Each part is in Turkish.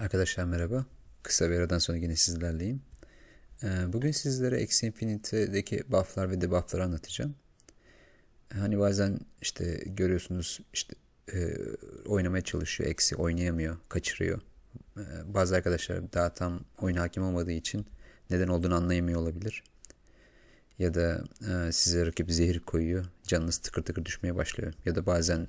Arkadaşlar merhaba. Kısa bir aradan sonra yine sizlerleyim. Ee, Bugün sizlere Eksi Infinity'deki bufflar ve debuffları anlatacağım. Hani bazen işte görüyorsunuz işte e, oynamaya çalışıyor, Eksi oynayamıyor, kaçırıyor. Ee, Bazı arkadaşlar daha tam oyun hakim olmadığı için neden olduğunu anlayamıyor olabilir. Ya da e, size rakip zehir koyuyor, canınız tıkır tıkır düşmeye başlıyor. Ya da bazen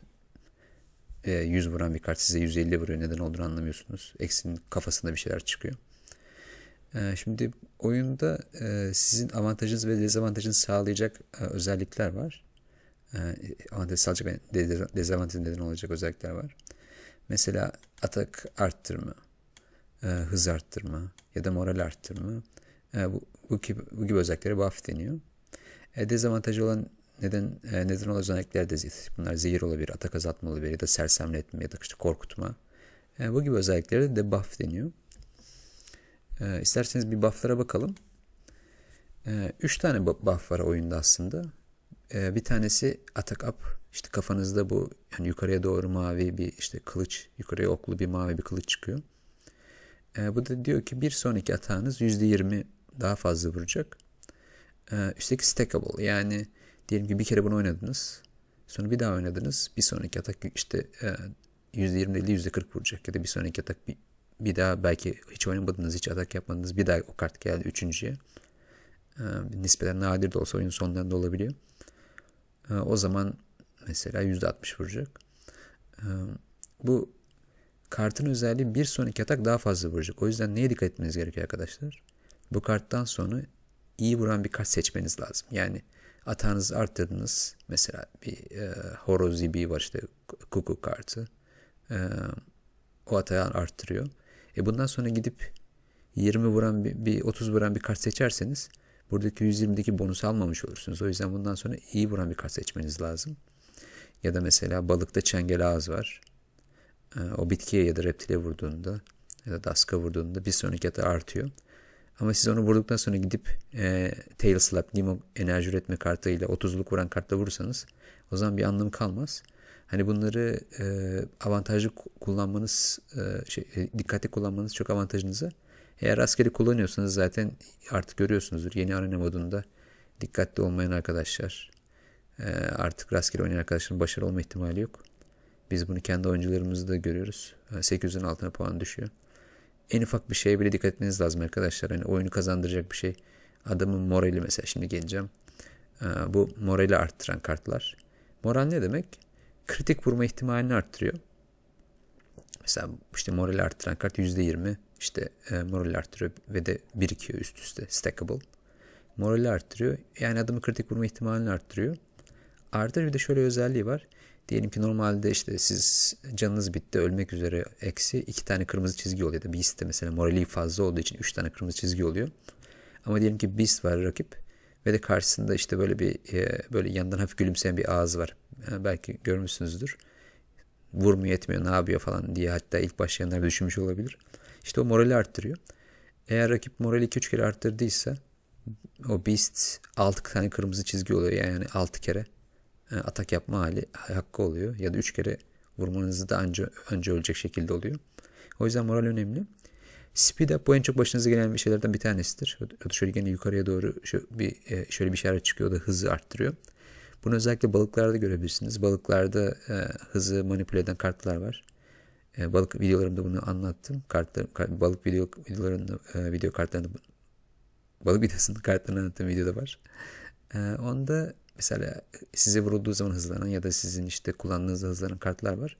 e, 100 vuran bir kart size 150 vuruyor. Neden olduğunu anlamıyorsunuz. Eksinin kafasında bir şeyler çıkıyor. E, şimdi oyunda e, sizin avantajınız ve dezavantajınızı sağlayacak e, özellikler var. E, avantaj sağlayacak ve de- dezavantajı neden olacak özellikler var. Mesela atak arttırma, e, hız arttırma ya da moral arttırma. E, bu, bu, gibi, bu gibi özelliklere buff deniyor. E, dezavantajı olan neden e, neden olan özellikler de zehir. Bunlar zehir olabilir, atak azaltma olabilir ya da sersemletme ya da işte korkutma. E, bu gibi özelliklere de debuff deniyor. E, isterseniz bir bufflara bakalım. E, üç tane bu- buff var oyunda aslında. E, bir tanesi atak up. İşte kafanızda bu yani yukarıya doğru mavi bir işte kılıç, yukarıya oklu bir mavi bir kılıç çıkıyor. E, bu da diyor ki bir sonraki atağınız %20 daha fazla vuracak. Ee, üstteki stackable yani diyelim ki bir kere bunu oynadınız. Sonra bir daha oynadınız. Bir sonraki atak işte e, %20 değil %40 vuracak. Ya da bir sonraki atak bir, bir daha belki hiç oynamadınız, hiç atak yapmadınız. Bir daha o kart geldi üçüncüye. Ee, nispeten nadir de olsa oyunun sonlarında olabiliyor. Ee, o zaman mesela %60 vuracak. Ee, bu kartın özelliği bir sonraki atak daha fazla vuracak. O yüzden neye dikkat etmeniz gerekiyor arkadaşlar? Bu karttan sonra iyi vuran bir kart seçmeniz lazım. Yani atağınızı arttırdınız. Mesela bir e, horoz zibi var işte kuku kartı. E, o atağı arttırıyor. E bundan sonra gidip 20 vuran bir, bir 30 vuran bir kart seçerseniz buradaki 120'deki bonusu almamış olursunuz. O yüzden bundan sonra iyi vuran bir kart seçmeniz lazım. Ya da mesela balıkta çengel ağız var. E, o bitkiye ya da reptile vurduğunda ya da daska vurduğunda bir sonraki atağı artıyor. Ama siz onu vurduktan sonra gidip e, Tail Slap, Nemo enerji üretme kartıyla 30'luk vuran kartla vurursanız o zaman bir anlamı kalmaz. Hani bunları e, avantajlı ku- kullanmanız, e, şey, e, dikkatli kullanmanız çok avantajınıza. Eğer rastgele kullanıyorsanız zaten artık görüyorsunuzdur yeni arena modunda dikkatli olmayan arkadaşlar e, artık rastgele oynayan arkadaşların başarılı olma ihtimali yok. Biz bunu kendi oyuncularımızda da görüyoruz. E, 800'ün altına puan düşüyor en ufak bir şeye bile dikkat etmeniz lazım arkadaşlar. Hani oyunu kazandıracak bir şey. Adamın morali mesela şimdi geleceğim. Ee, bu morali arttıran kartlar. Moral ne demek? Kritik vurma ihtimalini arttırıyor. Mesela işte morali arttıran kart %20 işte e, morali arttırıyor ve de birikiyor üst üste stackable. Morali arttırıyor. Yani adamın kritik vurma ihtimalini arttırıyor. Artı bir de şöyle özelliği var. Diyelim ki normalde işte siz canınız bitti ölmek üzere eksi iki tane kırmızı çizgi oluyor. Ya da Beast'te mesela morali fazla olduğu için üç tane kırmızı çizgi oluyor. Ama diyelim ki Beast var rakip ve de karşısında işte böyle bir e, böyle yandan hafif gülümseyen bir ağız var. Yani belki görmüşsünüzdür. Vurmuyor etmiyor ne yapıyor falan diye hatta ilk başlayanlar düşünmüş olabilir. İşte o morali arttırıyor. Eğer rakip morali 2-3 kere arttırdıysa o Beast 6 tane kırmızı çizgi oluyor yani 6 kere e, atak yapma hali hakkı oluyor. Ya da 3 kere vurmanızı da anca, anca ölecek şekilde oluyor. O yüzden moral önemli. Speed up bu en çok başınıza gelen bir şeylerden bir tanesidir. Şöyle gene yukarıya doğru şu bir e, şöyle bir işaret çıkıyor da hızı arttırıyor. Bunu özellikle balıklarda görebilirsiniz. Balıklarda e, hızı manipüle eden kartlar var. E, balık videolarımda bunu anlattım. Kartlar, kar- balık video videolarında e, video kartlarında balık videosunun kartlarını anlattığım videoda var. E, onda mesela size vurulduğu zaman hızlanan ya da sizin işte kullandığınız hızlanan kartlar var.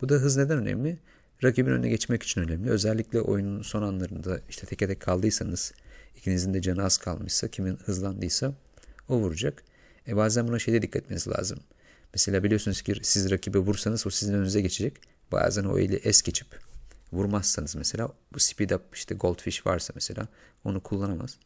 Bu da hız neden önemli? Rakibin önüne geçmek için önemli. Özellikle oyunun son anlarında işte teke tek kaldıysanız ikinizin de canı az kalmışsa kimin hızlandıysa o vuracak. E bazen buna şeyde dikkat etmeniz lazım. Mesela biliyorsunuz ki siz rakibe vursanız o sizin önünüze geçecek. Bazen o eli es geçip vurmazsanız mesela bu speed up işte goldfish varsa mesela onu kullanamaz.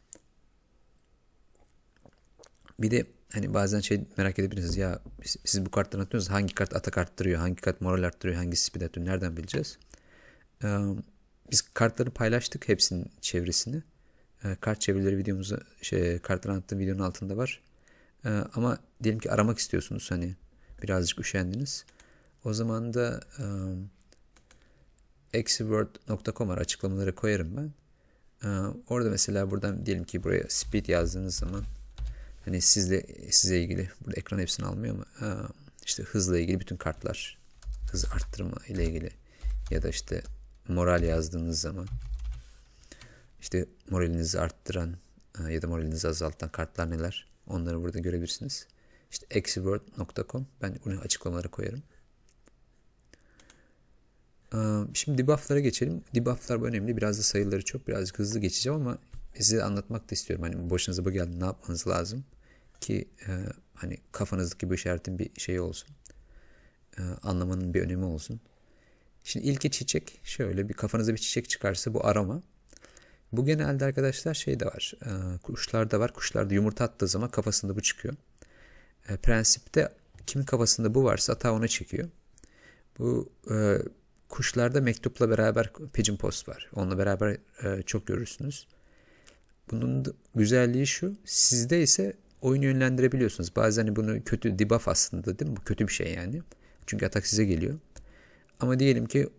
Bir de hani bazen şey merak edebilirsiniz ya siz- bu kartları atıyorsunuz hangi kart atak arttırıyor, hangi kart moral arttırıyor, hangi speed arttırıyor nereden bileceğiz? Ee, biz kartları paylaştık hepsinin çevresini. Ee, kart çevirileri videomuzu şey kartları anlattığım videonun altında var. Ee, ama diyelim ki aramak istiyorsunuz hani birazcık üşendiniz. O zaman da e, exivord.com var açıklamaları koyarım ben. Ee, orada mesela buradan diyelim ki buraya speed yazdığınız zaman hani sizle size ilgili burada ekran hepsini almıyor ama ee, işte hızla ilgili bütün kartlar hız arttırma ile ilgili ya da işte moral yazdığınız zaman işte moralinizi arttıran ya da moralinizi azaltan kartlar neler onları burada görebilirsiniz. İşte exivord.com ben bunu açıklamalara koyarım. Şimdi debuff'lara geçelim. Debuff'lar önemli. Biraz da sayıları çok. Birazcık hızlı geçeceğim ama size anlatmak da istiyorum. Hani başınıza bu geldi ne yapmanız lazım ki e, hani kafanızdaki bu işaretin bir şeyi olsun. E, anlamanın bir önemi olsun. Şimdi ilki çiçek. Şöyle bir kafanıza bir çiçek çıkarsa bu arama. Bu genelde arkadaşlar şey de var. E, kuşlarda var. Kuşlarda yumurta attığı zaman kafasında bu çıkıyor. E, prensipte kimin kafasında bu varsa ata ona çekiyor. Bu e, Kuşlarda mektupla beraber pigeon post var. Onunla beraber e, çok görürsünüz. Bunun güzelliği şu. Sizde ise oyunu yönlendirebiliyorsunuz. Bazen bunu kötü debuff aslında değil mi? Bu kötü bir şey yani. Çünkü atak size geliyor. Ama diyelim ki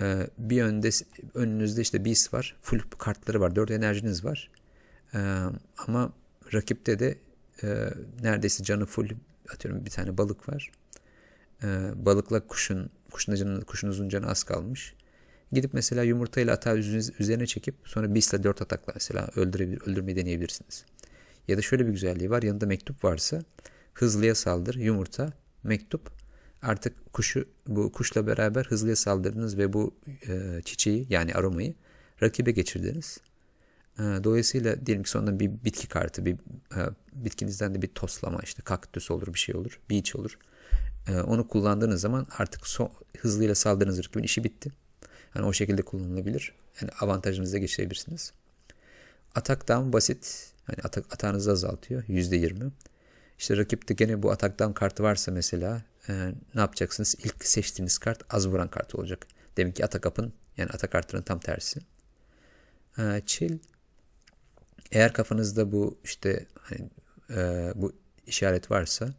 e, bir önde önünüzde işte beast var. Full kartları var. Dört enerjiniz var. E, ama rakipte de e, neredeyse canı full atıyorum bir tane balık var. Balıkla kuşun Kuşun canı, kuşunuzun canı az kalmış. Gidip mesela yumurtayla atağı üzerine çekip sonra Beast'le 4 atakla mesela öldürebilir, öldürmeyi deneyebilirsiniz. Ya da şöyle bir güzelliği var. Yanında mektup varsa hızlıya saldır, yumurta, mektup. Artık kuşu bu kuşla beraber hızlıya saldırdınız ve bu e, çiçeği yani aromayı rakibe geçirdiniz. E, dolayısıyla diyelim ki sonunda bir bitki kartı, bir e, bitkinizden de bir toslama işte kaktüs olur bir şey olur, beach olur. Ee, onu kullandığınız zaman artık son, hızlıyla saldırdığınız rakibin işi bitti. Yani o şekilde kullanılabilir. Yani avantajınıza geçirebilirsiniz. Atak down basit. Hani atak, atağınızı azaltıyor. %20. İşte rakipte gene bu atak down kartı varsa mesela e, ne yapacaksınız? İlk seçtiğiniz kart az vuran kart olacak. Demek ki atak up'ın yani atak kartının tam tersi. E, chill. Eğer kafanızda bu işte hani, e, bu işaret varsa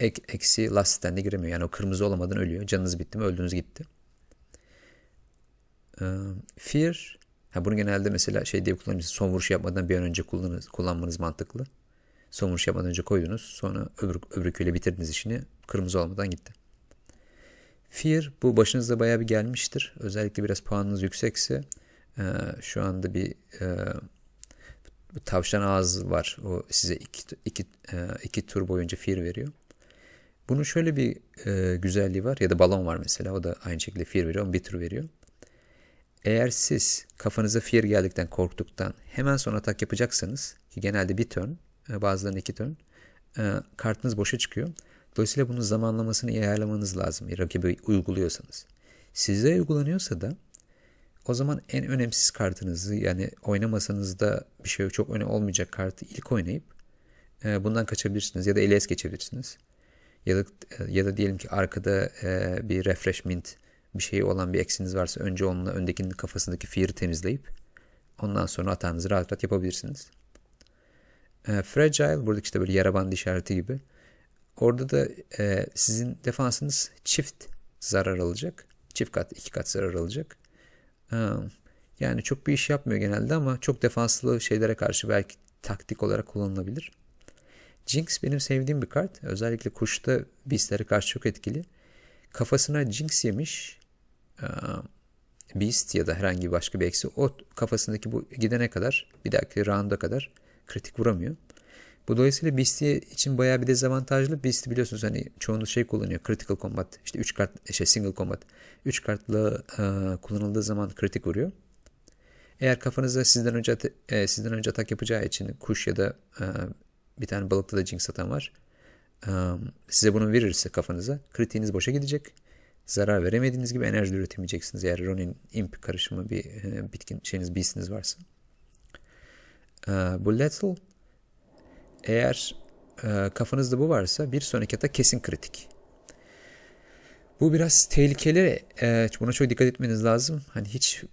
ek, eksi lastikten de giremiyor. Yani o kırmızı olamadan ölüyor. Canınız bitti mi öldünüz gitti. fear. Ha bunu genelde mesela şey diye kullanıyorsunuz. Son vuruş yapmadan bir an önce kullanınız, kullanmanız mantıklı. Son vuruş yapmadan önce koydunuz. Sonra öbür, öbürküyle bitirdiniz işini. Kırmızı olmadan gitti. Fear bu başınızda bayağı bir gelmiştir. Özellikle biraz puanınız yüksekse e, şu anda bir e, tavşan ağzı var. O size iki, iki, e, iki tur boyunca fear veriyor. Bunun şöyle bir e, güzelliği var ya da balon var mesela o da aynı şekilde fear veriyor bir tur veriyor. Eğer siz kafanıza fear geldikten korktuktan hemen sonra atak yapacaksanız ki genelde bir turn e, bazılarının iki turn e, kartınız boşa çıkıyor. Dolayısıyla bunun zamanlamasını iyi ayarlamanız lazım rakibi uyguluyorsanız. Size uygulanıyorsa da o zaman en önemsiz kartınızı yani oynamasanız da bir şey çok önemli olmayacak kartı ilk oynayıp e, bundan kaçabilirsiniz ya da LS geçebilirsiniz. Ya da, ya da diyelim ki arkada bir refreshment bir şey olan bir eksiniz varsa önce onunla öndekinin kafasındaki fear'ı temizleyip ondan sonra hatanızı rahat rahat yapabilirsiniz. E, fragile buradaki işte böyle yara bandı işareti gibi. Orada da e, sizin defansınız çift zarar alacak. Çift kat, iki kat zarar alacak. E, yani çok bir iş yapmıyor genelde ama çok defanslı şeylere karşı belki taktik olarak kullanılabilir. Jinx benim sevdiğim bir kart. Özellikle kuşta beastlere karşı çok etkili. Kafasına Jinx yemiş Beast ya da herhangi başka bir eksi o kafasındaki bu gidene kadar bir dahaki round'a kadar kritik vuramıyor. Bu dolayısıyla Beast'i için bayağı bir dezavantajlı. Beast biliyorsunuz hani çoğunuz şey kullanıyor. Critical Combat. işte 3 kart şey single combat. 3 kartla e, kullanıldığı zaman kritik vuruyor. Eğer kafanızda sizden önce e, sizden önce atak yapacağı için kuş ya da e, bir tane balıkta da Jinx satan var. Size bunu verirse kafanıza kritiğiniz boşa gidecek. Zarar veremediğiniz gibi enerji üretemeyeceksiniz. Eğer Ronin Imp karışımı bir bitkin şeyiniz beastiniz varsa. Bu Lethal eğer kafanızda bu varsa bir sonraki atak kesin kritik. Bu biraz tehlikeli. Buna çok dikkat etmeniz lazım. Hani hiç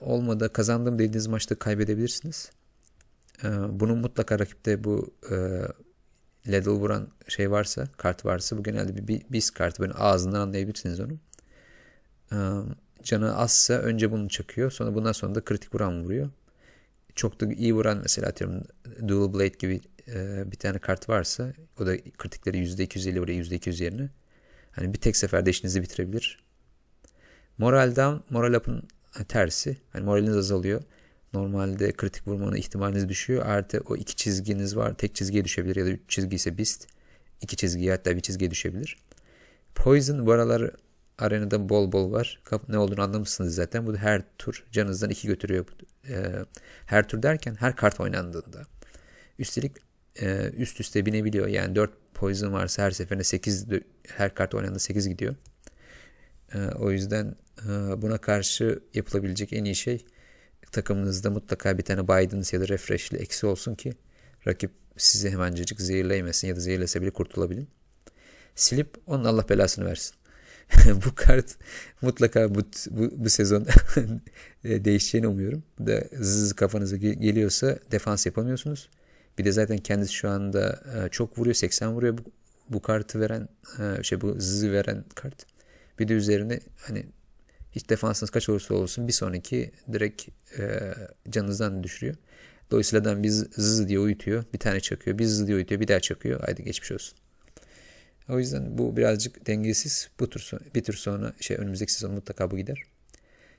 olmadı kazandığım dediğiniz maçta kaybedebilirsiniz. Ee, bunun mutlaka rakipte bu e, ledel vuran şey varsa, kart varsa bu genelde bir bis kartı. Böyle ağzından anlayabilirsiniz onu. Canı azsa önce bunu çakıyor. Sonra bundan sonra da kritik vuran vuruyor. Çok da iyi vuran mesela atıyorum Dual Blade gibi bir tane kart varsa o da kritikleri %250 vuruyor %200 yerine. Hani bir tek seferde işinizi bitirebilir. Moral down, moral up'ın tersi. Hani moraliniz azalıyor. Normalde kritik vurmanın ihtimaliniz düşüyor. Artı o iki çizginiz var. Tek çizgiye düşebilir ya da üç çizgi ise beast. iki çizgiye hatta bir çizgiye düşebilir. Poison bu aralar arenada bol bol var. Ne olduğunu anlamışsınız zaten. Bu her tur canınızdan iki götürüyor. Her tur derken her kart oynandığında. Üstelik üst üste binebiliyor. Yani 4 poison varsa her seferinde 8 her kart oynandığında 8 gidiyor. O yüzden buna karşı yapılabilecek en iyi şey takımınızda mutlaka bir tane Biden's ya da refreshli eksi olsun ki rakip sizi hemencecik zehirleyemesin ya da zehirlese bile kurtulabilin. Silip onun Allah belasını versin. bu kart mutlaka bu, bu, bu sezon değişeceğini umuyorum. Da zız kafanıza geliyorsa defans yapamıyorsunuz. Bir de zaten kendisi şu anda çok vuruyor. 80 vuruyor bu, bu kartı veren şey bu zızı veren kart. Bir de üzerine hani hiç defansınız kaç olursa olsun bir sonraki direkt e, canınızdan düşürüyor. Dolayısıyla adam bir zız diye uyutuyor. Bir tane çakıyor. Bir zız diye uyutuyor. Bir daha çakıyor. Haydi geçmiş olsun. O yüzden bu birazcık dengesiz. Bu tür sonra, bir tür sonra şey önümüzdeki sezon mutlaka bu gider.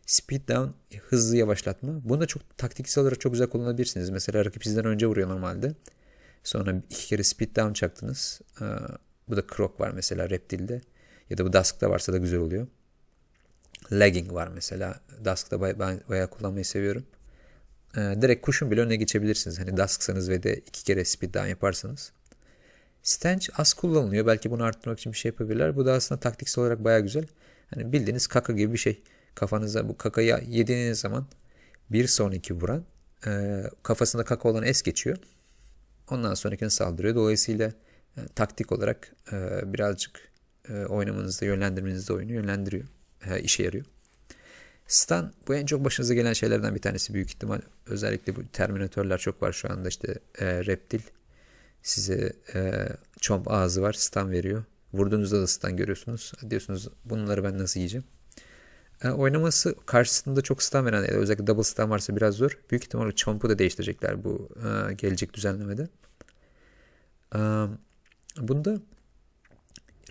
Speed down hızlı yavaşlatma. Bunu da çok taktiksel olarak çok güzel kullanabilirsiniz. Mesela rakip sizden önce vuruyor normalde. Sonra iki kere speed down çaktınız. Bu da Krok var mesela Reptil'de. Ya da bu Dusk'ta varsa da güzel oluyor. Lagging var mesela. Dusk'ta ben bayağı kullanmayı seviyorum. Ee, direkt kuşun bile önüne geçebilirsiniz. Hani Dusk'sanız ve de iki kere speed down yaparsanız. Stench az kullanılıyor. Belki bunu arttırmak için bir şey yapabilirler. Bu da aslında taktiksel olarak bayağı güzel. Hani bildiğiniz kaka gibi bir şey. Kafanıza bu kakayı yediğiniz zaman bir sonraki vuran e, kafasında kaka olan es geçiyor. Ondan sonrakini saldırıyor. Dolayısıyla e, taktik olarak e, birazcık e, oynamanızda, yönlendirmenizde oyunu yönlendiriyor. E, işe yarıyor. Stun bu en çok başınıza gelen şeylerden bir tanesi büyük ihtimal. Özellikle bu terminatörler çok var şu anda işte e, reptil size e, çomp ağzı var stun veriyor. Vurduğunuzda da stun görüyorsunuz. Diyorsunuz bunları ben nasıl yiyeceğim? E, oynaması karşısında çok stun veren özellikle double stun varsa biraz zor. Büyük ihtimalle chomp'u da değiştirecekler bu e, gelecek düzenlemede. E, bunda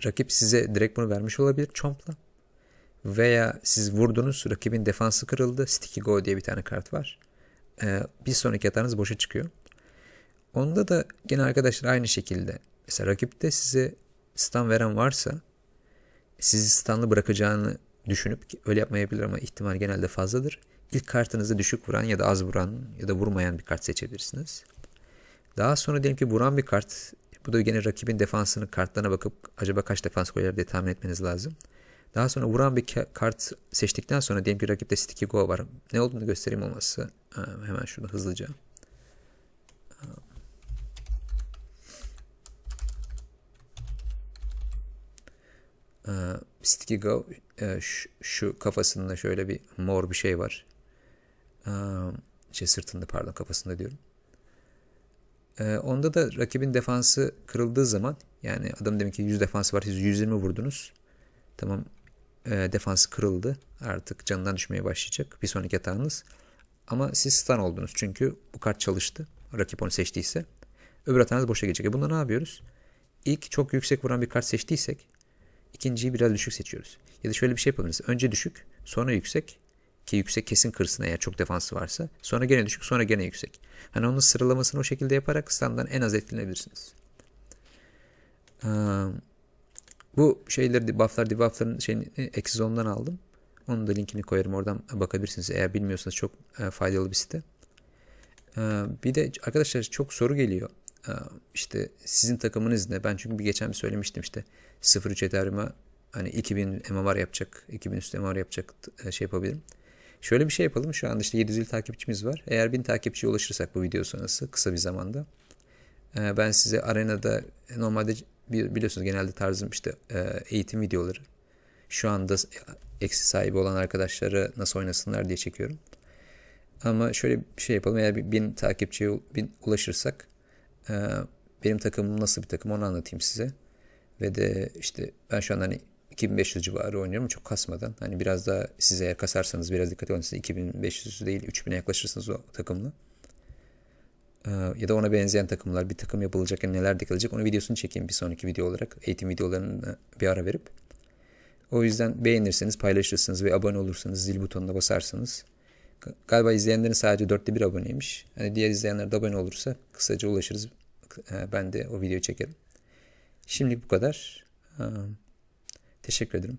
rakip size direkt bunu vermiş olabilir chomp'la. Veya siz vurdunuz rakibin defansı kırıldı. Sticky Go diye bir tane kart var. E, bir sonraki hatanız boşa çıkıyor. Onda da gene arkadaşlar aynı şekilde. Mesela rakipte size stun veren varsa sizi stunlı bırakacağını düşünüp öyle yapmayabilir ama ihtimal genelde fazladır. İlk kartınızda düşük vuran ya da az vuran ya da vurmayan bir kart seçebilirsiniz. Daha sonra diyelim ki vuran bir kart. Bu da gene rakibin defansını kartlarına bakıp acaba kaç defans koyar diye tahmin etmeniz lazım. Daha sonra vuran bir kart seçtikten sonra diyelim ki rakipte sticky go var. Ne olduğunu göstereyim olması. Hemen şunu hızlıca. Ee, Sticky Go e, şu, kafasında şöyle bir mor bir şey var. Ee, şey sırtında pardon kafasında diyorum. Ee, onda da rakibin defansı kırıldığı zaman yani adam demek ki 100 defansı var siz 120 vurdunuz. Tamam e, defansı kırıldı. Artık canından düşmeye başlayacak bir sonraki hatanız. Ama siz stun oldunuz çünkü bu kart çalıştı. Rakip onu seçtiyse. Öbür hatanız boşa gidecek. E bunda ne yapıyoruz? İlk çok yüksek vuran bir kart seçtiysek ikinciyi biraz düşük seçiyoruz. Ya da şöyle bir şey yapabiliriz. Önce düşük, sonra yüksek ki yüksek kesin kırsın eğer çok defansı varsa. Sonra gene düşük, sonra gene yüksek. Hani onun sıralamasını o şekilde yaparak standdan en az etkilenebilirsiniz. Bu şeyleri, bufflar, debuffların şeyini eksiz ondan aldım. Onun da linkini koyarım. Oradan bakabilirsiniz. Eğer bilmiyorsanız çok faydalı bir site. bir de arkadaşlar çok soru geliyor. İşte sizin takımınız ne? Ben çünkü bir geçen bir söylemiştim işte 0.3 Ethereum'a hani 2000 MMR yapacak, 2000 üstü MMR yapacak e, şey yapabilirim. Şöyle bir şey yapalım. Şu anda işte 750 takipçimiz var. Eğer 1000 takipçiye ulaşırsak bu video sonrası kısa bir zamanda e, ben size arenada normalde biliyorsunuz genelde tarzım işte e, eğitim videoları. Şu anda eksi sahibi olan arkadaşları nasıl oynasınlar diye çekiyorum. Ama şöyle bir şey yapalım. Eğer 1000 takipçiye bin ulaşırsak benim takımım nasıl bir takım onu anlatayım size. Ve de işte ben şu an hani 2500 civarı oynuyorum çok kasmadan. Hani biraz daha size eğer kasarsanız biraz dikkat edin. Size 2500 değil 3000'e yaklaşırsınız o takımla. Ee, ya da ona benzeyen takımlar bir takım yapılacakken neler dikilecek onu videosunu çekeyim bir sonraki video olarak. Eğitim videolarını bir ara verip. O yüzden beğenirseniz, paylaşırsınız ve abone olursanız, zil butonuna basarsanız. Galiba izleyenlerin sadece dörtte bir aboneymiş. Hani diğer izleyenler de abone olursa kısaca ulaşırız. Ee, ben de o videoyu çekerim. Şimdilik bu kadar. Teşekkür ederim.